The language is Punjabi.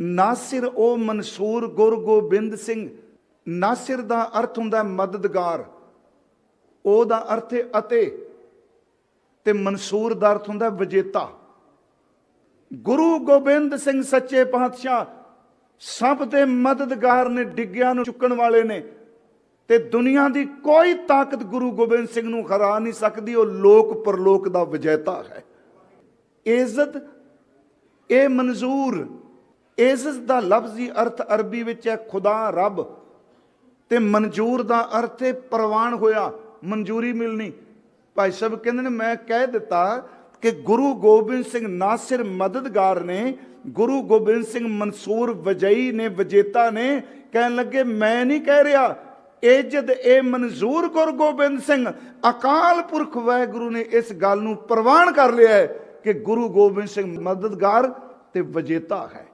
ਨਾਸਿਰ ਉਹ ਮਨਸੂਰ ਗੁਰ ਗੋਬਿੰਦ ਸਿੰਘ। ਨਾਸਿਰ ਦਾ ਅਰਥ ਹੁੰਦਾ ਹੈ ਮਦਦਗਾਰ। ਉਹਦਾ ਅਰਥ ਹੈ ਅਤੇ ਤੇ ਮਨਸੂਰ ਦਾ ਅਰਥ ਹੁੰਦਾ ਵਿਜੇਤਾ। ਗੁਰੂ ਗੋਬਿੰਦ ਸਿੰਘ ਸੱਚੇ ਪਾਤਸ਼ਾਹ ਸਭ ਦੇ ਮਦਦਗਾਰ ਨੇ, ਡਿੱਗਿਆਂ ਨੂੰ ਚੁੱਕਣ ਵਾਲੇ ਨੇ ਤੇ ਦੁਨੀਆ ਦੀ ਕੋਈ ਤਾਕਤ ਗੁਰੂ ਗੋਬਿੰਦ ਸਿੰਘ ਨੂੰ ਹਰਾ ਨਹੀਂ ਸਕਦੀ, ਉਹ ਲੋਕ ਪਰਲੋਕ ਦਾ ਵਿਜੇਤਾ ਹੈ। ਇੱਜ਼ਤ, ਇਹ ਮਨਜ਼ੂਰ ਇੱਜ਼ਤ ਦਾ ਲਫ਼ਜ਼ੀ ਅਰਥ ਅਰਬੀ ਵਿੱਚ ਹੈ, ਖੁਦਾ ਰੱਬ। ਤੇ ਮਨਜ਼ੂਰ ਦਾ ਅਰਥ ਹੈ, ਪ੍ਰਵਾਨ ਹੋਇਆ, ਮਨਜ਼ੂਰੀ ਮਿਲਣੀ। ਭਾਈ ਸਾਹਿਬ ਕਹਿੰਦੇ ਨੇ, ਮੈਂ ਕਹਿ ਦਿੱਤਾ ਕਿ ਗੁਰੂ ਗੋਬਿੰਦ ਸਿੰਘ ਨਾਸਿਰ ਮਦਦਗਾਰ ਨੇ, ਗੁਰੂ ਗੋਬਿੰਦ ਸਿੰਘ ਮਨਸੂਰ ਵਜਈ ਨੇ, ਵਜੇਤਾ ਨੇ ਕਹਿਣ ਲੱਗੇ, ਮੈਂ ਨਹੀਂ ਕਹਿ ਰਿਹਾ ਇੱਜ਼ਤ ਇਹ ਮਨਜ਼ੂਰ ਗੁਰੂ ਗੋਬਿੰਦ ਸਿੰਘ, ਅਕਾਲ ਪੁਰਖ ਵਾਹਿਗੁਰੂ ਨੇ ਇਸ ਗੱਲ ਨੂੰ ਪ੍ਰਵਾਨ ਕਰ ਲਿਆ ਹੈ ਕਿ ਗੁਰੂ ਗੋਬਿੰਦ ਸਿੰਘ ਮਦਦਗਾਰ ਤੇ ਵਜੇਤਾ ਹੈ।